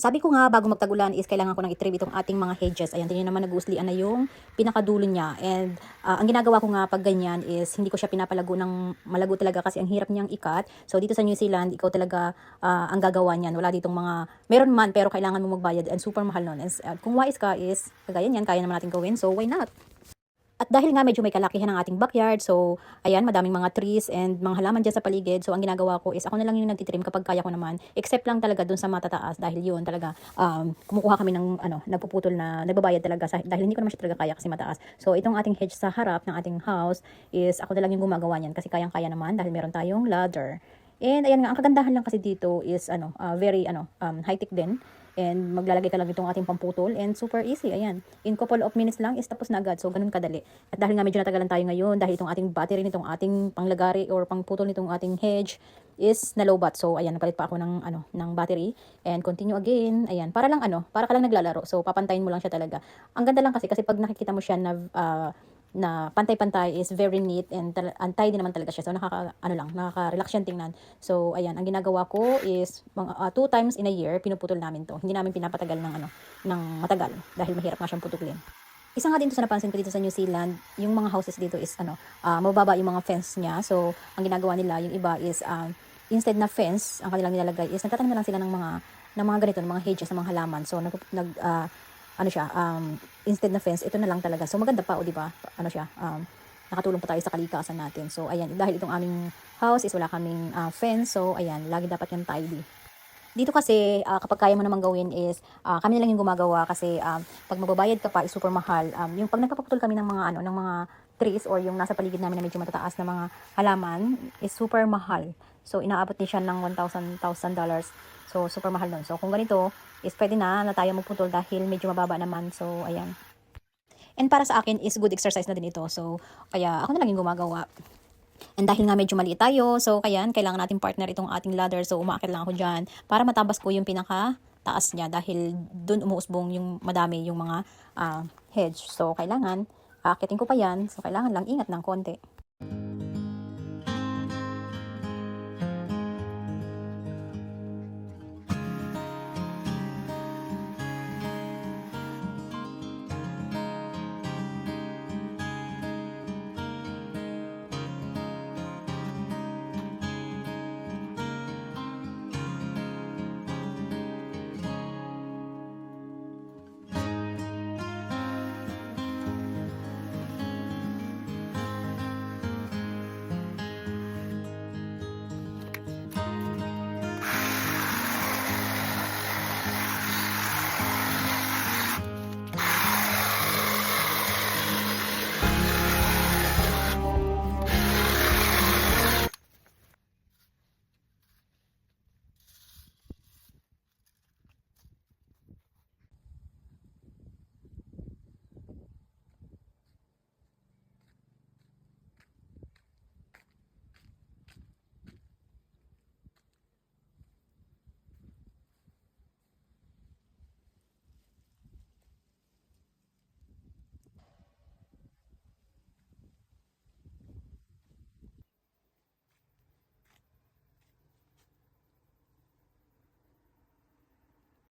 Sabi ko nga, bago magtagulan is kailangan ko nang i-trim itong ating mga hedges. Ayan, tingnan naman nag-uuslian na yung pinakadulo niya. And ah, ang ginagawa ko nga pag ganyan is hindi ko siya pinapalago ng malago talaga kasi ang hirap niyang ikat. So dito sa New Zealand, ikaw talaga ah, ang gagawa niyan. Wala ditong mga, meron man pero kailangan mo magbayad and super mahal nun. And ah, kung wise ka is, kagaya niyan, kaya naman natin gawin. So why not? At dahil nga medyo may kalakihan ng ating backyard, so ayan, madaming mga trees and mga halaman dyan sa paligid. So ang ginagawa ko is ako na lang yung nagtitrim kapag kaya ko naman. Except lang talaga dun sa matataas dahil yun talaga um, kumukuha kami ng ano, nagpuputol na nagbabayad talaga sa, dahil hindi ko naman siya talaga kaya kasi mataas. So itong ating hedge sa harap ng ating house is ako na lang yung gumagawa niyan kasi kayang-kaya naman dahil meron tayong ladder. And ayan nga, ang kagandahan lang kasi dito is ano, uh, very ano, um, high-tech din. And maglalagay ka lang itong ating pamputol and super easy. Ayan. In couple of minutes lang is tapos na agad. So ganun kadali. At dahil nga medyo natagalan tayo ngayon dahil itong ating battery nitong ating panglagari or pangputol nitong ating hedge is na low bat. So ayan, napalit pa ako ng ano, ng battery and continue again. Ayan, para lang ano, para ka lang naglalaro. So papantayin mo lang siya talaga. Ang ganda lang kasi kasi pag nakikita mo siya na ah, na pantay-pantay is very neat and and tidy naman talaga siya. So nakaka ano lang, nakaka-relax siyang tingnan. So ayan, ang ginagawa ko is mga ah, two times in a year pinuputol namin 'to. Hindi namin pinapatagal ng ano, ng matagal dahil mahirap nga siyang putuklin. Isa nga din to sa napansin ko dito sa New Zealand, yung mga houses dito is ano, ah, mababa yung mga fence niya. So ang ginagawa nila, yung iba is um, instead na fence, ang kanilang nilalagay is nagtatanim na lang sila ng mga ng mga ganito, ng mga hedges, ng mga halaman. So nag, nag ah, ano siya, um, instead na fence, ito na lang talaga. So maganda pa, o di ba? Ano siya, um, nakatulong pa tayo sa kalikasan natin. So ayan, dahil itong aming house is wala kaming ah, fence, so ayan, lagi dapat yung tidy. Dito kasi, ah, kapag kaya mo naman gawin is, ah, kami na lang yung gumagawa kasi um, pag magbabayad ka pa is super mahal. Um, yung pag nagpaputol kami ng mga, ano, ng mga trees or yung nasa paligid namin na medyo matataas na mga halaman is super mahal. So, inaabot din siya ng $1,000 dollars. So, super mahal nun. So, kung ganito, is pwede na na tayo magputol dahil medyo mababa naman. So, ayan. And para sa akin is good exercise na din ito. So, kaya ako na lang gumagawa. And dahil nga medyo maliit tayo, so kaya kailangan natin partner itong ating ladder. So umaakit lang ako dyan para matabas ko yung pinaka taas niya dahil dun umuusbong yung madami yung mga ah, hedge. So kailangan aakitin ko pa yan. So kailangan lang ingat ng konti.